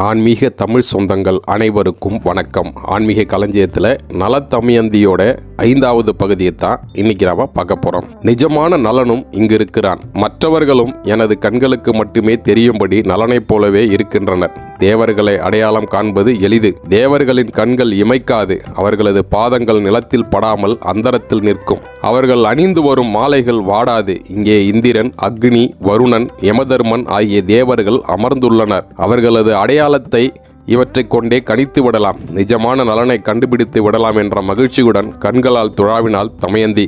ஆன்மீக தமிழ் சொந்தங்கள் அனைவருக்கும் வணக்கம். ஆன்மீக களஞ்சியத்தில் நலத்தமியந்தியோட ஐந்தாவது பகுதியை தான் இன்னைக்கு நாம பார்க்க போறோம். நிஜமான நலனும் இங்கு இருக்கிறான். மற்றவர்களும் எனது கண்களுக்கு மட்டுமே தெரியும்படி நலனைப் போலவே இருக்கின்றனர். தேவர்களை அடையாளம் காண்பது எளிது. தேவர்களின் கண்கள் இமைக்காது. அவர்களது பாதங்கள் நிலத்தில் படாமல் அந்தரத்தில் நிற்கும். அவர்கள் அணிந்து வரும் மாலைகள் வாடாது. இங்கே இந்திரன் அக்னி வருணன் யமதர்மன் ஆகிய தேவர்கள் அமர்ந்துள்ளனர். அவர்களது அடையாளத்தை இவற்றைக் கொண்டே கணித்து விடலாம். நிஜமான நலனை கண்டுபிடித்து விடலாம் என்ற மகிழ்ச்சியுடன் கண்களால் துழாவினால் தமயந்தி.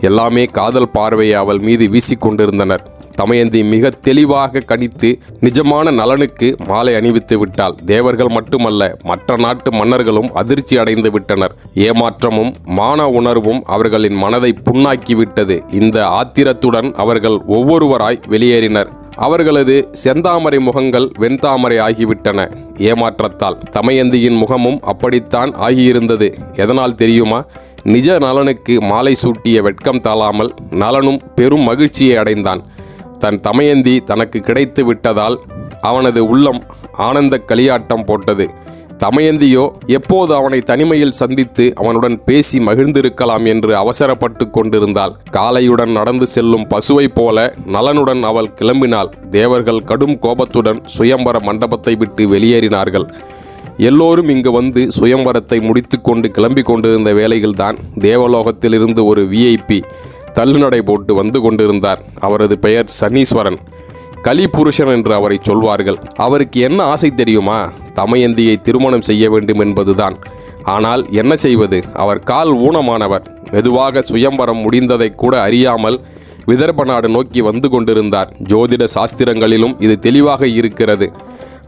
எல்லாமே காதல் பார்வையை அவள் மீது வீசிக்கொண்டிருந்தனர். தமயந்தி மிக தெளிவாக கணித்து நிஜமான நலனுக்கு மாலை அணிவித்து விட்டாள். தேவர்கள் மட்டுமல்ல மற்ற நாட்டு மன்னர்களும் அதிர்ச்சி அடைந்து விட்டனர். ஏமாற்றமும் மான உணர்வும் அவர்களின் மனதை புண்ணாக்கிவிட்டது இந்த ஆத்திரத்துடன் அவர்கள் ஒவ்வொருவராய் வெளியேறினர். அவர்களது செந்தாமரை முகங்கள் வெண்தாமரை ஆகிவிட்டன. ஏமாற்றத்தால் தமயந்தியின் முகமும் அப்படித்தான் ஆகியிருந்தது. எதனால் தெரியுமா? நிஜ நலனுக்கு மாலை சூட்டிய வெட்கம் தாளாமல் நலனும் பெரும் மகிழ்ச்சியை அடைந்தான். தன் தமயந்தி தனக்கு கிடைத்து விட்டதால் அவனது உள்ளம் ஆனந்த களியாட்டம் போட்டது. தமயந்தியோ எப்போது அவனை தனிமையில் சந்தித்து அவனுடன் பேசி மகிழ்ந்திருக்கலாம் என்று அவசரப்பட்டு கொண்டிருந்தாள். காலையுடன் நடந்து செல்லும் பசுவைப் போல நலனுடன் அவள் கிளம்பினாள். தேவர்கள் கடும் கோபத்துடன் சுயம்பர மண்டபத்தை விட்டு வெளியேறினார்கள். எல்லோரும் இங்கு வந்து சுயம்பரத்தை முடித்துக்கொண்டு கிளம்பி கொண்டிருந்த வேளையில்தான் தேவலோகத்திலிருந்து ஒரு விஐபி தள்ளுநடை போட்டு வந்து கொண்டிருந்தார். அவரது பெயர் சனீஸ்வரன். கலிபுருஷன் என்று அவரை சொல்வார்கள். அவருக்கு என்ன ஆசை தெரியுமா? தமயந்தியை திருமணம் செய்ய வேண்டும் என்பதுதான். ஆனால் என்ன செய்வது? அவர் கால் ஊனமானவர். மெதுவாக சுயம்பரம் முடிந்ததை கூட அறியாமல் விதர்ப நாடு நோக்கி வந்து கொண்டிருந்தார். ஜோதிட சாஸ்திரங்களிலும் இது தெளிவாக இருக்கிறது.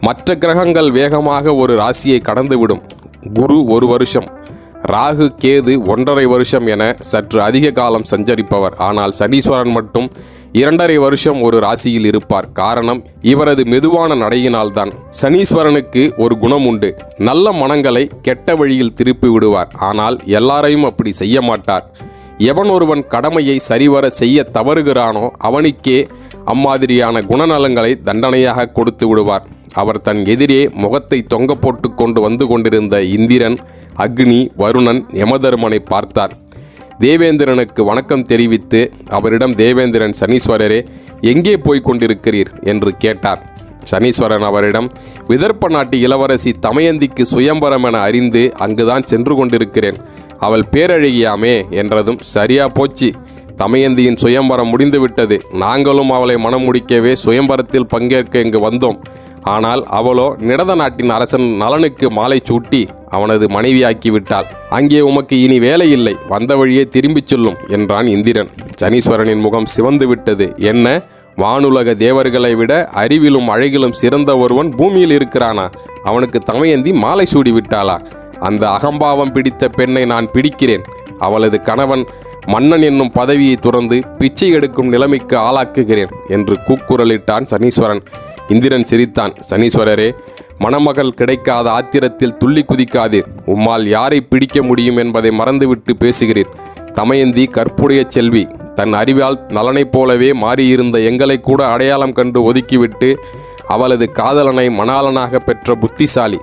மற்ற கிரகங்கள் வேகமாக ஒரு ராசியை கடந்துவிடும். குரு ஒரு வருஷம். ராகு கேது ஒன்றரை வருஷம் என சற்று அதிக காலம் சஞ்சரிப்பவர். ஆனால் சனீஸ்வரன் மட்டும் இரண்டரை வருஷம் ஒரு ராசியில் இருப்பார். காரணம் இவரது மெதுவான நடையினால்தான் சனீஸ்வரனுக்கு ஒரு குணம் உண்டு. நல்ல மனங்களை கெட்ட வழியில் திருப்பி விடுவார். ஆனால் எல்லாரையும் அப்படி செய்ய மாட்டார். எவன் ஒருவன் கடமையை சரிவர செய்ய தவறுகிறானோ அவனுக்கே அம்மாதிரியான குணநலங்களை தண்டனையாக கொடுத்து விடுவார். அவர் தன் எதிரே முகத்தை தொங்க போட்டு கொண்டு வந்து கொண்டிருந்த இந்திரன் அக்னி வருணன் யமதர்மனை பார்த்தார். தேவேந்திரனுக்கு வணக்கம் தெரிவித்து அவரிடம் தேவேந்திரன் சனீஸ்வரரே எங்கே போய்க் கொண்டிருக்கிறீர்? என்று கேட்டார். சனீஸ்வரன் அவரிடம் விதர்ப்ப நாட்டு இளவரசி தமயந்திக்கு சுயம்பரம் என அறிந்து அங்குதான் சென்று கொண்டிருக்கிறேன். அவள் பேரழகியாமே என்றதும் சரியா போச்சு. தமயந்தியின் சுயம்பரம் முடிந்துவிட்டது நாங்களும் அவளை மனம் முடிக்கவே சுயம்பரத்தில் பங்கேற்க இங்கு வந்தோம். ஆனால் அவளோ நிடத நாட்டின் அரசன் நலனுக்கு மாலை சூட்டி அவனது மனைவியாக்கிவிட்டாள். அங்கே உமக்கு இனி வேலை இல்லை. வந்த வழியே திரும்பிச் சொல்லும் என்றான் இந்திரன். சனீஸ்வரனின் முகம் சிவந்து விட்டது. என்ன? வானுலக தேவர்களை விட அறிவிலும் அழகிலும் சிறந்த ஒருவன் பூமியில் இருக்கிறானா? அவனுக்கு தமையந்தி மாலை சூடி விட்டாளா அந்த அகம்பாவம் பிடித்த பெண்ணை நான் பிடிக்கிறேன். அவளது கணவன் மன்னன் என்னும் பதவியை துறந்து பிச்சை எடுக்கும் நிலைமைக்கு ஆளாக்குகிறேன் என்று கூக்குரலிட்டான் சனீஸ்வரன். இந்திரன் சிரித்தான். சனீஸ்வரரே மணமகள் கிடைக்காத ஆத்திரத்தில் துள்ளி குதிக்காதீர். உம்மால் யாரை பிடிக்க முடியும் என்பதை மறந்துவிட்டு பேசுகிறீர். தமயந்தி கற்புடைய செல்வி தன் அறிவால் நலனைப் போலவே மாறியிருந்த எங்களை கூட அடையாளம் கண்டு ஒதுக்கிவிட்டு அவளது காதலனை மணாளனாக பெற்ற புத்திசாலி.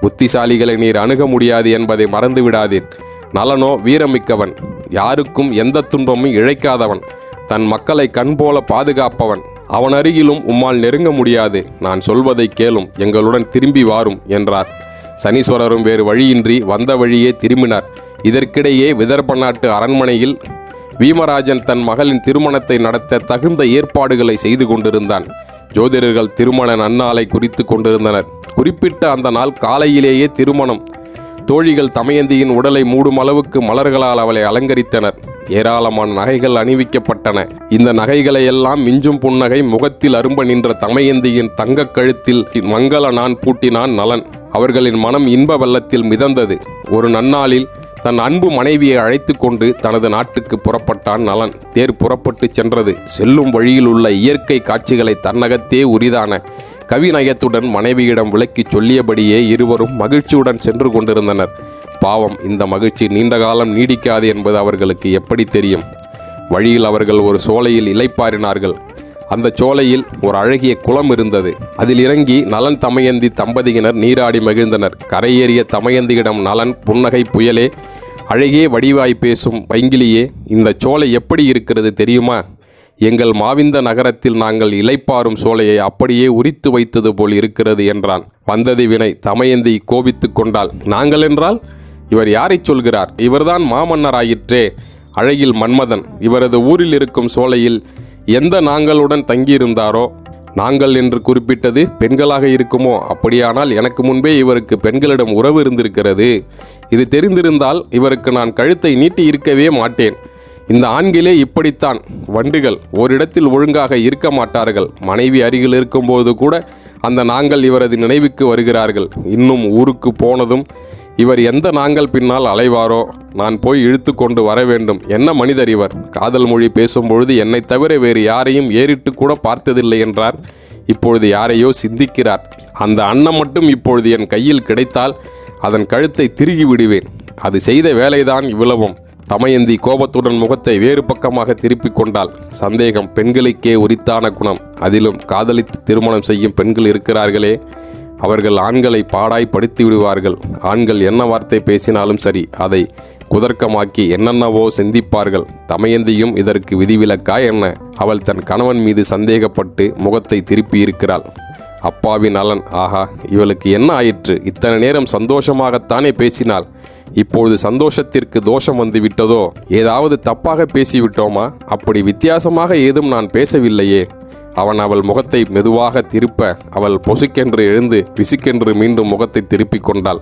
புத்திசாலிகளை நீர் அணுக முடியாது என்பதை மறந்து விடாதீர் நலனோ வீரமிக்கவன் யாருக்கும் எந்த துன்பமும் இழைக்காதவன். தன் மக்களை கண் போல பாதுகாப்பவன். அவன் அருகிலும் உம்மால் நெருங்க முடியாது. நான் சொல்வதை கேளும். எங்களுடன் திரும்பி வாரும் என்றார். சனீஸ்வரரும் வேறு வழியின்றி வந்த வழியே திரும்பினார். இதற்கிடையே விதர்ப நாட்டு அரண்மனையில் வீமராஜன் தன் மகளின் திருமணத்தை நடத்த தகுந்த ஏற்பாடுகளை செய்து கொண்டிருந்தான். ஜோதிடர்கள் திருமண நன்னாளை குறித்து கொண்டிருந்தனர். குறிப்பிட்ட அந்த நாள் காலையிலேயே திருமணம். தோழிகள் தமயந்தியின் உடலை மூடும் அளவுக்கு மலர்களால் அவளை அலங்கரித்தனர். ஏராளமான நகைகள் அணிவிக்கப்பட்டன. இந்த நகைகளை எல்லாம் மிஞ்சும் புன்னகை முகத்தில் அரும்ப நின்ற தமயந்தியின் தங்கக் கழுத்தில் மங்கள நான் பூட்டினான் நலன். அவர்களின் மனம் இன்ப வெள்ளத்தில் மிதந்தது. ஒரு நன்னாளில் தன் அன்பு மனைவியை அழைத்து கொண்டு தனது நாட்டுக்கு புறப்பட்டான் நலன். தேர் புறப்பட்டு சென்றது. செல்லும் வழியில் உள்ள இயற்கை காட்சிகளை தன்னகத்தே உரிதான கவிநயத்துடன் மனைவியிடம் விளக்கிச் சொல்லியபடியே இருவரும் மகிழ்ச்சியுடன் சென்று கொண்டிருந்தனர். பாவம் இந்த மகிழ்ச்சி நீண்ட காலம் நீடிக்காது என்பது அவர்களுக்கு எப்படி தெரியும்? வழியில் அவர்கள் ஒரு சோலையில் இலைப்பாரினார்கள் அந்த சோலையில் ஒரு அழகிய குளம் இருந்தது. அதில் இறங்கி நலன் தமயந்தி தம்பதியினர் நீராடி மகிழ்ந்தனர். கரையேறிய தமயந்தியிடம் நலன் புன்னகை புயலே அழகே வடிவாய் பேசும் பைங்கிலியே இந்த சோலை எப்படி இருக்கிறது தெரியுமா? எங்கள் மாவிந்த நகரத்தில் நாங்கள் இலைப்பாறும் சோலையை அப்படியே உரித்து வைத்தது போல் இருக்கிறது என்றான். வந்தது வினை தமயந்தி கோபித்து கொண்டாள். நாங்கள் என்றால்? இவர் யாரைச் சொல்கிறார்? இவர்தான் மாமன்னராயிற்றே அழகில் மன்மதன். இவரது ஊரில் இருக்கும் சோலையில் எந்த நாங்களுடன் தங்கியிருந்தாரோ நாங்கள் என்று குறிப்பிட்டது பெண்களாக இருக்குமோ? அப்படியானால் எனக்கு முன்பே இவருக்கு பெண்களிடம் உறவு இருந்திருக்கிறது. இது தெரிந்திருந்தால் இவருக்கு நான் கழுத்தை நீட்டி இருக்கவே மாட்டேன். இந்த ஆண்களே இப்படித்தான். வண்டுகள் ஓரிடத்தில் ஒழுங்காக இருக்க மாட்டார்கள். மனைவி அருகில் இருக்கும்போது கூட அந்த நாங்கள் இவரது நினைவுக்கு வருகிறார்கள். இன்னும் ஊருக்கு போனதும் இவர் எந்த நாங்கள் பின்னால் அலைவாரோ நான் போய் இழுத்து கொண்டு வர வேண்டும். என்ன மனிதர் இவர்? காதல் மொழி பேசும்பொழுது என்னை தவிர வேறு யாரையும் ஏறிட்டு கூட பார்த்ததில்லை என்றார். இப்பொழுது யாரையோ சிந்திக்கிறார். அந்த அன்னம் மட்டும் இப்பொழுது என் கையில் கிடைத்தால் அதன் கழுத்தை திருகி விடுவேன். அது செய்த வேலைதான் இவ்வளவும். தமயந்தி கோபத்துடன் முகத்தை வேறு பக்கமாக திருப்பிக் கொண்டாள். சந்தேகம் பெண்களுக்கே உரித்தான குணம். அதிலும் காதலித்து திருமணம் செய்யும் பெண்கள் இருக்கிறார்களே. அவர்கள் ஆண்களை பாடாய் படுத்தி விடுவார்கள். ஆண்கள் என்ன வார்த்தை பேசினாலும் சரி அதை குதர்க்கமாக்கி என்னென்னவோ சிந்திப்பார்கள். தமயந்தியும் இதற்கு விதிவிலக்கா என்ன? அவள் தன் கணவன் மீது சந்தேகப்பட்டு முகத்தை திருப்பி இருக்கிறாள் அப்பாவி நலன் ஆஹா இவளுக்கு என்ன ஆயிற்று? இத்தனை நேரம் சந்தோஷமாகத்தானே பேசினாள். இப்பொழுது சந்தோஷத்திற்கு தோஷம் வந்து விட்டதோ ஏதாவது தப்பாக பேசிவிட்டோமா? அப்படி வித்தியாசமாக ஏதும் நான் பேசவில்லையே. அவன் அவள் முகத்தை மெதுவாக திருப்ப அவள் பொசுக்கென்று எழுந்து பிசுக்கென்று மீண்டும் முகத்தை திருப்பிக் கொண்டாள்.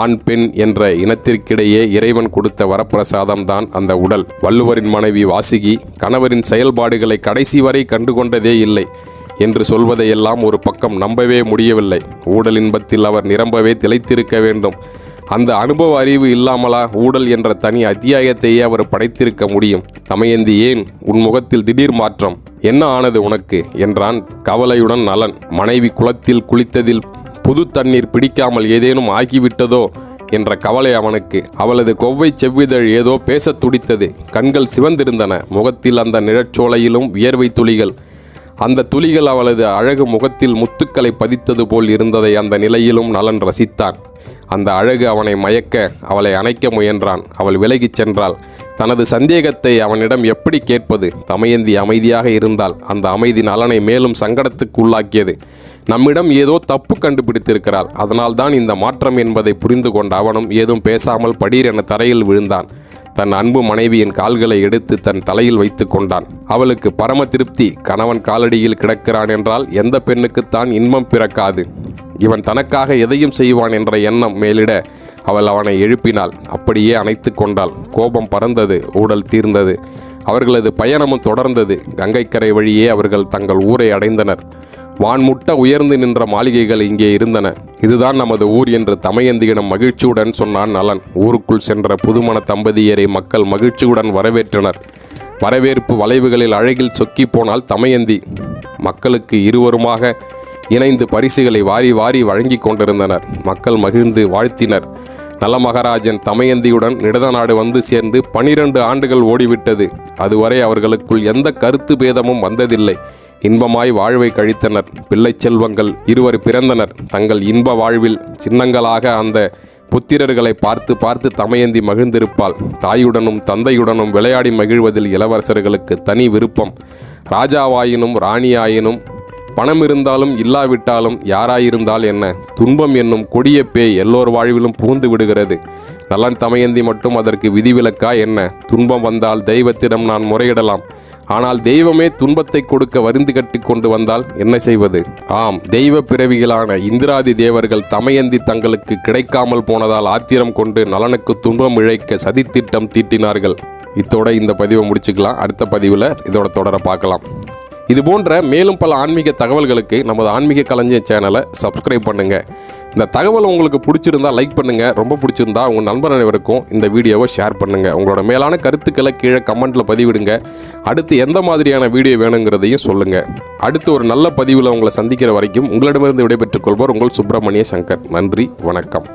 ஆண் பெண் என்ற இனத்திற்கிடையே இறைவன் கொடுத்த வரப்பிரசாதம் தான் அந்த உடல். வள்ளுவரின் மனைவி வாசுகி கணவரின் செயல்பாடுகளை கடைசி வரை கண்டுகொண்டதே இல்லை என்று சொல்வதையெல்லாம் ஒரு பக்கம் நம்பவே முடியவில்லை. ஊடல் இன்பத்தில் அவர் நிரம்பவே திளைத்திருக்க வேண்டும். அந்த அனுபவ அறிவு இல்லாமலா ஊடல் என்ற தனி அத்தியாயத்தையே அவர் படைத்திருக்க முடியும். தமயந்தி ஏன் உன் முகத்தில் திடீர் மாற்றம்? என்ன ஆனது உனக்கு? என்றான். கவலையுடன் நலன். மனைவி குளத்தில் குளித்ததில் புது தண்ணீர் பிடிக்காமல் ஏதேனும் ஆகிவிட்டதோ? என்ற கவலை அவனுக்கு. அவளது கொவ்வை செவ்விதழ் ஏதோ பேசத் துடித்தது. கண்கள் சிவந்திருந்தன. முகத்தில் அந்த நிழற்சோலையிலும் வியர்வை துளிகள். அந்த துளிகள் அவளது அழகு முகத்தில் முத்துக்களை பதித்தது போல் இருந்ததை அந்த நிலையிலும் நலன் ரசித்தான். அந்த அழகு அவனை மயக்க அவளை அணைக்க முயன்றான். அவள் விலகிச் சென்றாள். தனது சந்தேகத்தை அவனிடம் எப்படி கேட்பது? தமயந்தி அமைதியாக இருந்தால் அந்த அமைதி நலனை மேலும் சங்கடத்துக்கு உள்ளாக்கியது நம்மிடம் ஏதோ தப்பு கண்டுபிடித்திருக்கிறாள். அதனால்தான் இந்த மாற்றம் என்பதை புரிந்து கொண்ட அவனும் ஏதும் பேசாமல் படீரென தரையில் விழுந்தான். தன் அன்பு மனைவியின் கால்களை எடுத்து தன் தலையில் வைத்து கொண்டான். அவளுக்கு பரம திருப்தி கணவன் காலடியில் கிடக்கிறான் என்றால் எந்த பெண்ணுக்குத்தான் இன்பம் பிறக்காது. இவன் தனக்காக எதையும் செய்வான் என்ற எண்ணம் மேலிட அவள் அவனை எழுப்பினாள். அப்படியே அணைத்து கொண்டாள். கோபம் பறந்தது ஊடல் தீர்ந்தது. அவர்களது பயணமும் தொடர்ந்தது. கங்கைக்கரை வழியே அவர்கள் தங்கள் ஊரை அடைந்தனர். வான்முட்ட உயர்ந்து நின்ற மாளிகைகள் இங்கே இருந்தன. இதுதான் நமது ஊர் என்று தமயந்தியிடம் மகிழ்ச்சியுடன் சொன்னான் நலன். ஊருக்குள் சென்ற புதுமண தம்பதியரை மக்கள் மகிழ்ச்சியுடன் வரவேற்றனர். வரவேற்பு வளைவுகளில் அழகில் சொக்கி போனால் தமயந்தி. மக்களுக்கு இருவருமாக இணைந்து பரிசுகளை வாரி வாரி வழங்கி கொண்டிருந்தனர். மக்கள் மகிழ்ந்து வாழ்த்தினர். நலமகராஜன் தமயந்தியுடன் நிடதநாடு வந்து சேர்ந்து பனிரெண்டு ஆண்டுகள் ஓடிவிட்டது. அதுவரை அவர்களுக்குள் எந்த கருத்து பேதமும் வந்ததில்லை. இன்பமாய் வாழ்வை கழித்தனர். பிள்ளை செல்வங்கள் இருவர் பிறந்தனர். தங்கள் இன்ப வாழ்வில் சின்னங்களாக அந்த புத்திரர்களை பார்த்து பார்த்து தமையந்தி மகிழ்ந்திருப்பாள். தாயுடனும் தந்தையுடனும் விளையாடி மகிழ்வதில் இளவரசர்களுக்கு தனி விருப்பம். ராஜாவாயினும் ராணியாயினும் பணம் இருந்தாலும் இல்லாவிட்டாலும் யாராயிருந்தால் என்ன? துன்பம் என்னும் கொடிய பேய் எல்லோர் வாழ்விலும் புகுந்து விடுகிறது. நலன் தமையந்தி மட்டும் அதற்கு விதிவிலக்கா என்ன? துன்பம் வந்தால் தெய்வத்திடம் நான் முறையிடலாம். ஆனால் தெய்வமே துன்பத்தை கொடுக்க வருந்து கட்டி கொண்டு வந்தால் என்ன செய்வது? ஆம் தெய்வ பிறவிகளான இந்திராதி தேவர்கள் தமயந்தி தங்களுக்கு கிடைக்காமல் போனதால் ஆத்திரம் கொண்டு நலனுக்கு துன்பம் இழைக்க சதித்திட்டம் தீட்டினார்கள். இத்தோட இந்த பதிவை முடிச்சுக்கலாம். அடுத்த பதிவில் இதோட தொடர பார்க்கலாம். இது போன்ற மேலும் பல ஆன்மீக தகவல்களுக்கு நமது ஆன்மீக கலைஞர் சேனலை சப்ஸ்கிரைப் பண்ணுங்கள் இந்த தகவல் உங்களுக்கு பிடிச்சிருந்தா லைக் பண்ணுங்கள் ரொம்ப பிடிச்சிருந்தா உங்கள் நண்பர் அனைவருக்கும் இந்த வீடியோவை ஷேர் பண்ணுங்கள் உங்களோட மேலான கருத்துக்களை கீழே கமெண்ட்டில் பதிவிடுங்க. அடுத்து எந்த மாதிரியான வீடியோ வேணுங்கிறதையும் சொல்லுங்கள் அடுத்து ஒரு நல்ல பதிவில் உங்களை சந்திக்கிற வரைக்கும் உங்களிடமிருந்து விடைபெற்றுக் கொள்வார் உங்கள் சுப்பிரமணிய சங்கர். நன்றி வணக்கம்.